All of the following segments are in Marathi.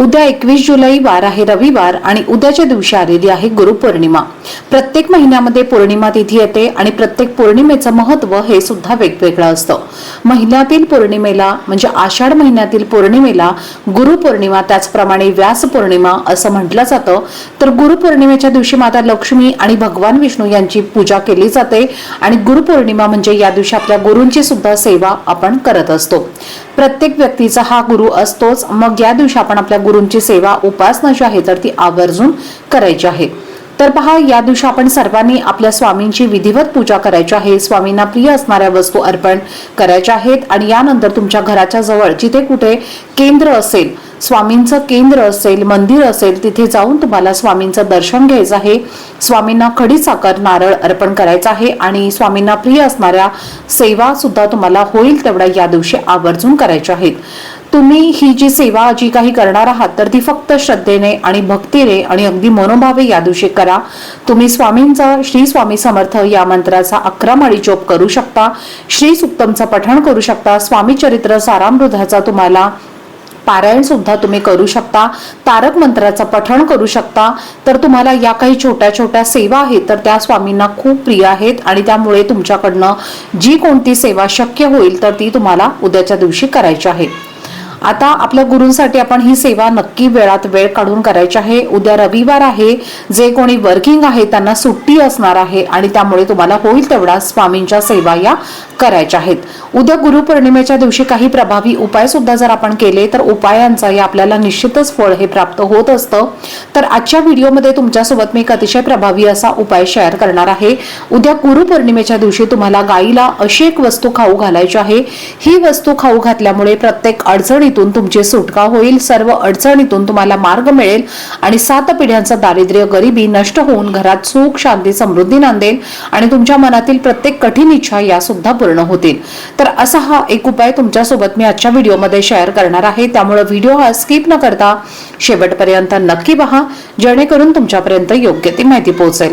उद्या एकवीस जुलै वार आहे रविवार आणि उद्याच्या दिवशी आलेली आहे गुरुपौर्णिमा प्रत्येक महिन्यामध्ये पौर्णिमा तिथी येते आणि प्रत्येक पौर्णिमेचं महत्त्व हे सुद्धा वेगवेगळं असतं. महिन्यातील पौर्णिमेला म्हणजे आषाढ महिन्यातील पौर्णिमेला गुरुपौर्णिमा त्याचप्रमाणे व्यास पौर्णिमा असं म्हटलं जातं. तर गुरुपौर्णिमेच्या दिवशी माता लक्ष्मी आणि भगवान विष्णू यांची पूजा केली जाते आणि गुरुपौर्णिमा म्हणजे या दिवशी आपल्या गुरूंची सुद्धा सेवा आपण करत असतो. प्रत्येक व्यक्तीचा हा गुरु असतोच. मग या दिवशी आपण आपल्या गुरूंची सेवा उपासना जी आहे तर ती आवर्जून करायची आहे. तर पहा या दिवशी आपण सर्वांनी आपल्या स्वामींची विधिवत पूजा करायची आहे. स्वामींना प्रिय असणाऱ्या वस्तू अर्पण करायच्या आहेत आणि यानंतर तुमच्या घराच्या जवळ जिथे कुठे केंद्र असेल स्वामींचं केंद्र असेल मंदिर असेल तिथे जाऊन तुम्हाला स्वामींचं दर्शन घ्यायचं आहे. स्वामींना खडी साखर नारळ अर्पण करायचं आहे आणि स्वामींना प्रिय असणाऱ्या सेवा सुद्धा तुम्हाला होईल तेवढ्या या दिवशी आवर्जून करायच्या आहेत. तुम्ही ही जी सेवा जी काही करणार आहात तर ती फक्त श्रद्धेने आणि भक्तीने आणि अगदी मनोभावे या दिवशी करा. तुम्ही स्वामींचा श्री स्वामी समर्थ या मंत्राचा अकरा माळी जोप करू शकता. श्री सुक्तमचं पठण करू शकता. स्वामी चरित्र सारामृधाचा तुम्हाला पारायण सुद्धा तुम्ही करू शकता. तारक मंत्राचं पठण करू शकता. तर तुम्हाला या काही छोट्या छोट्या सेवा आहेत तर त्या स्वामींना खूप प्रिय आहेत आणि त्यामुळे तुमच्याकडनं जी कोणती सेवा शक्य होईल तर ती तुम्हाला उद्याच्या दिवशी करायची आहे. आता आपल्या गुरूंसाठी आपण ही सेवा नक्की वेळात वेळ काढून करायची आहे. उद्या रविवार आहे. जे कोणी वर्किंग आहे त्यांना सुट्टी असणार आहे आणि त्यामुळे तुम्हाला होईल तेवढा स्वामींच्या सेवा या करायच्या आहेत. उद्या गुरुपौर्णिमेच्या दिवशी काही प्रभावी उपाय सुद्धा जर आपण केले तर उपायांचा या आपल्याला निश्चितच फळ हे प्राप्त होत असतं. तर आजच्या व्हिडिओमध्ये तुमच्यासोबत मी एक अतिशय प्रभावी असा उपाय शेअर करणार आहे. उद्या गुरुपौर्णिमेच्या दिवशी तुम्हाला गाईला अशी एक वस्तू खाऊ घालायची आहे. ही वस्तू खाऊ घातल्यामुळे प्रत्येक गरिबीतून तुमची सुटका होईल. सर्व अडचणीतून तुम्हाला मार्ग मिळेल आणि सात पिढ्यांचं दारिद्र्य गरिबी नष्ट होऊन घरात सुख शांती समृद्धी नांदेल आणि तुमच्या मनातील प्रत्येक कठीण इच्छा या सुद्धा पूर्ण होतील. तर असा हा एक उपाय तुमच्यासोबत मी आजच्या व्हिडिओमध्ये शेअर करणार आहे. त्यामुळे व्हिडिओ हा स्किप न करता शेवटपर्यंत नक्की पहा जेणेकरून तुमच्यापर्यंत योग्य ती माहिती पोहोचेल.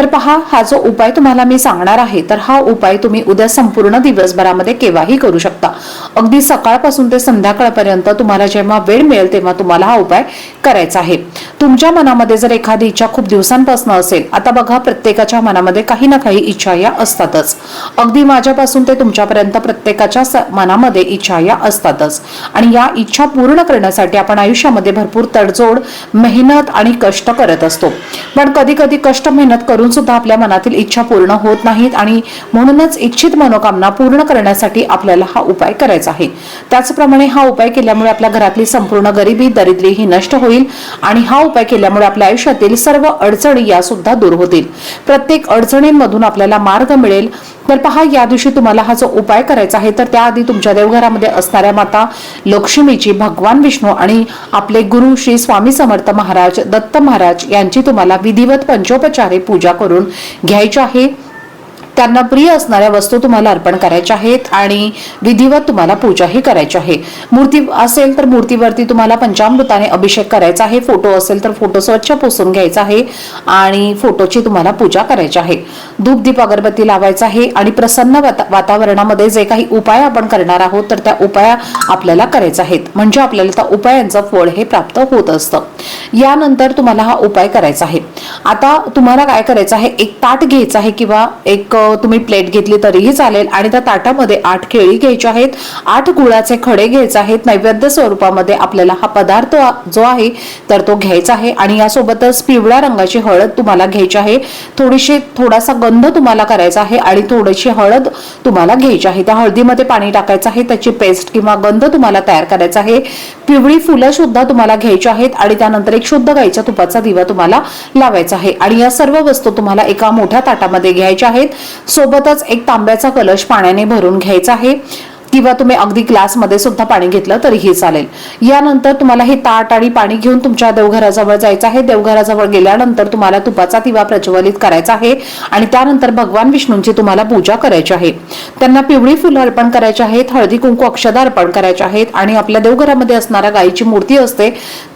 तर पहा हा जो उपाय तुम्हाला मी सांगणार आहे तर हा उपाय तुम्ही उद्या संपूर्ण दिवसभरामध्ये केव्हाही करू शकता. अगदी सकाळपासून ते संध्याकाळपर्यंत तुम्हाला जेव्हा वेळ मिळेल तेव्हा तुम्हाला हा उपाय करायचा आहे. तुमच्या मनामध्ये जर एखादी इच्छा खूप दिवसांपासून असेल आता बघा प्रत्येकाच्या मनामध्ये काही ना काही इच्छा या असतातच. अगदी माझ्यापासून ते तुमच्यापर्यंत प्रत्येकाच्या मनामध्ये इच्छा या असतातच. आणि या इच्छा पूर्ण करण्यासाठी आपण आयुष्यामध्ये भरपूर तडजोड मेहनत आणि कष्ट करत असतो. पण कधी कधी कष्ट मेहनत करून सुद्धा आपल्या मनातील इच्छा पूर्ण होत नाहीत आणि म्हणूनच इच्छित मनोकामना पूर्ण करण्यासाठी आपल्याला हा उपाय करायचा आहे. त्याचप्रमाणे हा उपाय केल्यामुळे आपल्या घरातली संपूर्ण गरिबी दरिद्री ही नष्ट होईल आणि हा उपाय केल्यामुळे आपल्या आयुष्यातील सर्व अडचणी या सुद्धा दूर होतील. प्रत्येक अडचणींमधून आपल्याला मार्ग मिळेल. तर पहा या दिवशी तुम्हाला हा जो उपाय करायचा आहे तर त्याआधी तुमच्या देवघरामध्ये असणाऱ्या माता लक्ष्मीची भगवान विष्णू आणि आपले गुरु श्री स्वामी समर्थ महाराज दत्त महाराज यांची तुम्हाला विधिवत पंचोपचारे पूजा करून घ्यायच्या आहे. त्यांना प्रिय असणाऱ्या वस्तू तुम्हाला अर्पण करायच्या आहेत आणि विधिवत तुम्हाला पूजाही करायची आहे. मूर्ती असेल तर मूर्तीवरती तुम्हाला पंचामृताने अभिषेक करायचा आहे. फोटो असेल तर फोटो स्वच्छ पुसून घ्यायचा आहे आणि फोटोची तुम्हाला पूजा करायची आहे. धूप दीप अगरबत्ती लावायचा आहे आणि प्रसन्न वाता- वातावरणामध्ये जे काही उपाय आपण करणार आहोत तर त्या उपाया आपल्याला करायच्या आहेत. म्हणजे आपल्याला त्या उपायांचं फळ हे प्राप्त होत असतं. यानंतर तुम्हाला हा उपाय करायचा आहे. आता तुम्हाला काय करायचं आहे? एक ताट घ्यायचं आहे किंवा एक तुम्ही प्लेट घेतली तरीही चालेल. आणि त्या ताटामध्ये आठ केळी घ्यायचे आहेत आठ गुळाचे खडे घ्यायचे आहेत. नैवेद्य स्वरूपामध्ये आपल्याला हा पदार्थ जो आहे तर तो घ्यायचा आहे. आणि यासोबतच पिवळ्या रंगाची हळद तुम्हाला घ्यायची आहे. थोडीशी थोडासा गंध तुम्हाला करायचा आहे आणि थोडीशी हळद तुम्हाला घ्यायची आहे. त्या हळदीमध्ये पाणी टाकायचं आहे. त्याची पेस्ट किंवा गंध तुम्हाला तयार करायचा आहे. पिवळी फुलं सुद्धा तुम्हाला घ्यायची आहेत आणि त्यानंतर एक शुद्ध गाईच्या तुपाचा दिवा तुम्हाला लावायचा आहे. आणि या सर्व वस्तू तुम्हाला एका मोठ्या ताटामध्ये घ्यायच्या आहेत. सोबतच एक तांब्याचा कलश पाण्याने भरून घ्यायचा आहे. किंवा तुम्ही अगदी ग्लासमध्ये सुद्धा पाणी घेतलं तरीही चालेल. यानंतर तुम्हाला हे ताट आणि पाणी घेऊन तुमच्या देवघराजवळ जायचं आहे. देवघराजवळ गेल्यानंतर तुम्हाला तुपाचा दिवा प्रज्वलित करायचा आहे आणि त्यानंतर भगवान विष्णूंची तुम्हाला पूजा करायची आहे. त्यांना पिवळी फुलं अर्पण करायची आहेत हळदी कुंकू अक्षदा अर्पण करायचे आहेत आणि आपल्या देवघरामध्ये असणाऱ्या गायीची मूर्ती असते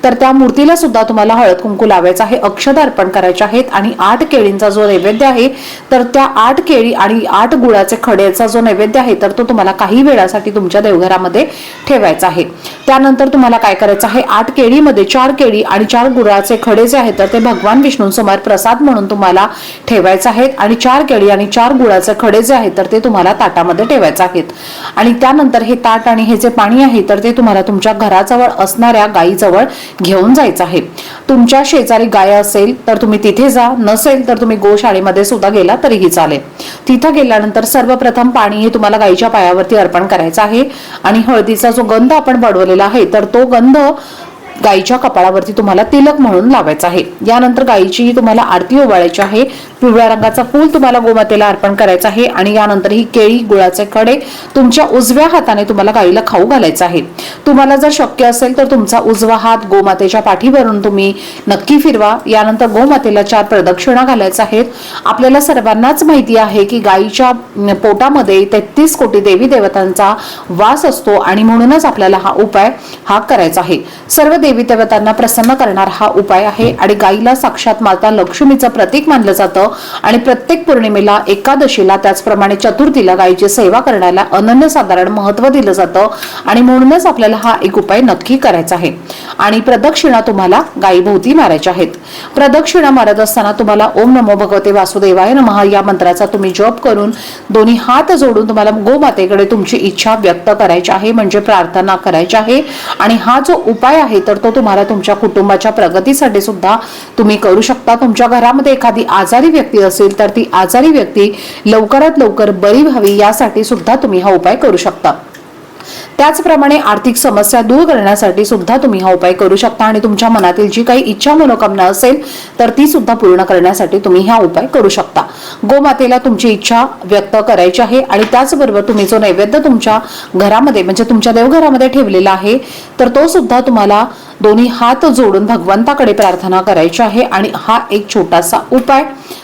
तर त्या मूर्तीला सुद्धा तुम्हाला हळद कुंकू लावायचं आहे अक्षदा अर्पण करायचे आहेत आणि आठ केळींचा जो नैवेद्य आहे तर त्या आठ केळी आणि आठ गुळाचे खड्याचा जो नैवेद्य आहे तर तो तुम्हाला काही वेळासाठी तुमच्या देवघरामध्ये ठेवायचं आहे. त्यानंतर तुम्हाला काय करायचं आहे? आठ केळीमध्ये चार केळी आणि चार गुळाचे खडे जे आहेत तर ते भगवान विष्णूंसमोर प्रसाद म्हणून तुम्हाला ठेवायचे आहेत. आणि चार केळी आणि चार गुळाचे खडे जे आहेत तर ते तुम्हाला ताटामध्ये ठेवायचे आहेत. आणि त्यानंतर हे ताट आणि हे जे पाणी आहे तर ते तुम्हाला तुमच्या घराजवळ असणाऱ्या गायीजवळ घेऊन जायचं आहे. तुमच्या शेजारी गाय असेल तर तुम्ही तिथे जा. नसेल तर तुम्ही गोशाळेमध्ये सुद्धा गेला तरीही चालेल. तिथं गेल्यानंतर सर्वप्रथम पाणी हे तुम्हाला गायीच्या पायावरती अर्पण करायचा आहे. आणि हळदीचा जो गंध आपण बनवलेला आहे तर तो गंध गाईच्या कपाळावरती तुम्हाला तिलक म्हणून लावायचा आहे. यानंतर गायीचीही तुम्हाला आरती ओवाळायची आहे. पिवळ्या रंगाचा फूल तुम्हाला गोमातेला अर्पण करायचं आहे आणि यानंतर ही केळी गुळाचे कडे तुमच्या उजव्या हाताने तुम्हाला गाईला खाऊ घालायचं आहे. तुम्हाला जर शक्य असेल तर तुमचा उजवा हात गोमातेच्या पाठीवरून तुम्ही नक्की फिरवा. यानंतर गोमातेला चार प्रदक्षिणा घालायच्या आहेत. आपल्याला सर्वांनाच माहिती आहे की गायीच्या पोटामध्ये तेहतीस कोटी देवी देवतांचा वास असतो आणि म्हणूनच आपल्याला हा उपाय हा करायचा आहे. सर्व देवी देवतांना प्रसन्न करणारा हा उपाय आहे आणि गायीला साक्षात माता लक्ष्मीचं प्रतीक मानलं जातं. आणि प्रत्येक पौर्णिमेला एकादशीला त्याचप्रमाणे चतुर्थीला गायीची सेवा करण्याला अनन्यसाधारण महत्त्व दिलं जातं आणि म्हणूनच आपल्याला हा एक उपाय नक्की करायचा आहे. आणि प्रदक्षिणा तुम्हाला गायीभोवती मारायच्या आहेत. प्रदक्षिणा मारत असताना तुम्हाला ओम नमो भगवते वासुदेवाय नमः या मंत्राचा तुम्ही जप करून दोन्ही हात जोडून तुम्हाला गोमातेकडे तुमची इच्छा व्यक्त करायची आहे म्हणजे प्रार्थना करायची आहे. आणि हा जो उपाय आहे तर तो तुम्हाला तुमच्या कुटुंबाच्या प्रगतीसाठी सुद्धा तुम्ही करू शकता. तुमच्या घरामध्ये एखादी आजारी व्यक्ती असेल तर ती आजारी व्यक्ती लवकरात लवकर बरी व्हावी यासाठी सुद्धा तुम्ही हा उपाय करू शकता. त्याचप्रमाणे आर्थिक समस्या दूर करण्यासाठी सुद्धा तुम्ही हा उपाय करू शकता आणि तुमच्या मनातील जी काही इच्छा मनोकामना असेल तर ती सुद्धा पूर्ण करण्यासाठी तुम्ही हा उपाय करू शकता. गोमातेला तुमची इच्छा व्यक्त करायची आहे आणि त्याचबरोबर तुम्ही जो नैवेद्य तुमच्या घरामध्ये म्हणजे तुमच्या देवघरामध्ये ठेवलेला आहे तर तो सुद्धा तुम्हाला दोन्ही हात जोडून भगवंताकडे प्रार्थना करायची आहे आणि हा एक छोटासा उपाय.